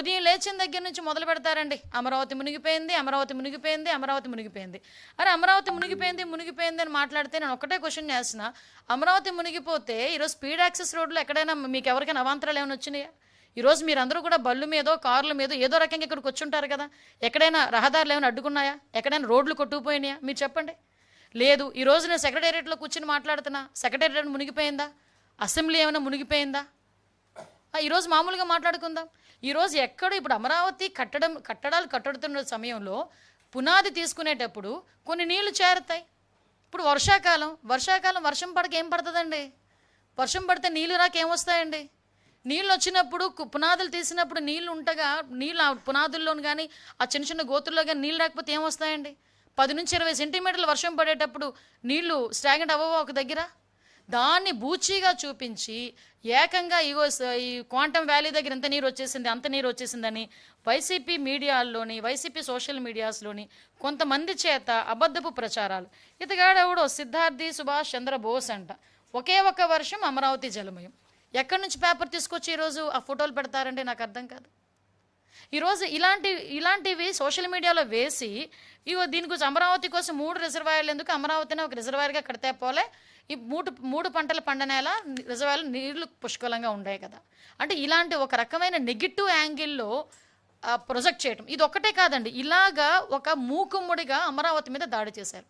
ఉదయం లేచిన దగ్గర నుంచి మొదలు పెడతారండి. అమరావతి మునిగిపోయింది అమరావతి మునిగిపోయింది అమరావతి మునిగిపోయింది. అరే అమరావతి మునిగిపోయింది మునిగిపోయింది అని మాట్లాడితే నేను ఒకటే క్వశ్చన్ చేసిన అమరావతి మునిగిపోతే ఈరోజు స్పీడ్ యాక్సెస్ రోడ్లు ఎక్కడైనా మీకు ఎవరికైనా అవాంతరాలు ఏమైనా వచ్చినాయా? ఈరోజు మీరందరూ కూడా బళ్ళు మీదో కార్ల మీదో ఏదో రకంగా ఇక్కడికి వచ్చుంటారు కదా. ఎక్కడైనా రహదారులు ఏమైనా అడ్డుకున్నాయా? ఎక్కడైనా రోడ్లు కొట్టుకుపోయినాయా? మీరు చెప్పండి. లేదు ఈరోజు నేను సెక్రటేరియట్లో కూర్చుని మాట్లాడుతున్నా. సెక్రటేరియట్ మునిగిపోయిందా? అసెంబ్లీ ఏమైనా మునిగిపోయిందా? ఈరోజు మామూలుగా మాట్లాడుకుందాం. ఈరోజు ఎక్కడ ఇప్పుడు అమరావతి కట్టడం కట్టడాలు కట్టడుతున్న సమయంలో పునాది తీసుకునేటప్పుడు కొన్ని నీళ్ళు చేరుతాయి. ఇప్పుడు వర్షాకాలం వర్షాకాలం వర్షం పడక ఏం పడుతుందండి? వర్షం పడితే నీళ్ళు రాక ఏమొస్తాయండి నీళ్ళు వచ్చినప్పుడు కు- పునాదులు తీసినప్పుడు నీళ్ళు ఉంటగా నీళ్ళు పునాదుల్లోను కానీ ఆ చిన్న చిన్న గోతుల్లో కానీ నీళ్ళు రాకపోతే ఏమొస్తాయండి పది నుంచి ఇరవై సెంటీమీటర్లు వర్షం పడేటప్పుడు నీళ్ళు స్టాగ్నెట్ అవ్వవా ఒక దగ్గర? దాన్ని బూచీగా చూపించి ఏకంగా ఇగో ఈ క్వాంటమ్ వ్యాలీ దగ్గర ఎంత నీరు వచ్చేసింది అంత నీరు వచ్చేసిందని వైసీపీ మీడియాల్లోని వైసీపీ సోషల్ మీడియాస్లోని కొంతమంది చేత అబద్ధపు ప్రచారాలు. ఇతగాడెవడో సిద్ధార్థి సుభాష్ చంద్ర బోస్ అంట. ఒకే ఒక వర్షం అమరావతి జలమయం. ఎక్కడి నుంచి పేపర్ తీసుకొచ్చి ఈరోజు ఆ ఫోటోలు పెడతారంటే నాకు అర్థం కాదు. ఈరోజు ఇలాంటి ఇలాంటివి సోషల్ మీడియాలో వేసి ఇగో దీని గురించి అమరావతి కోసం మూడు రిజర్వాయర్లు ఎందుకు? అమరావతిని ఒక రిజర్వాయర్గా కడితే పోలే. ఈ మూడు మూడు పంటలు పండనేలా రిజర్వాయర్లు నీళ్ళు పుష్కలంగా ఉండే కదా. అంటే ఇలాంటి ఒక రకమైన నెగిటివ్ యాంగిల్లో ప్రొజెక్ట్ చేయటం. ఇది ఒక్కటే కాదండి. ఇలాగా ఒక మూకుమ్ముడిగా అమరావతి మీద దాడి చేశారు.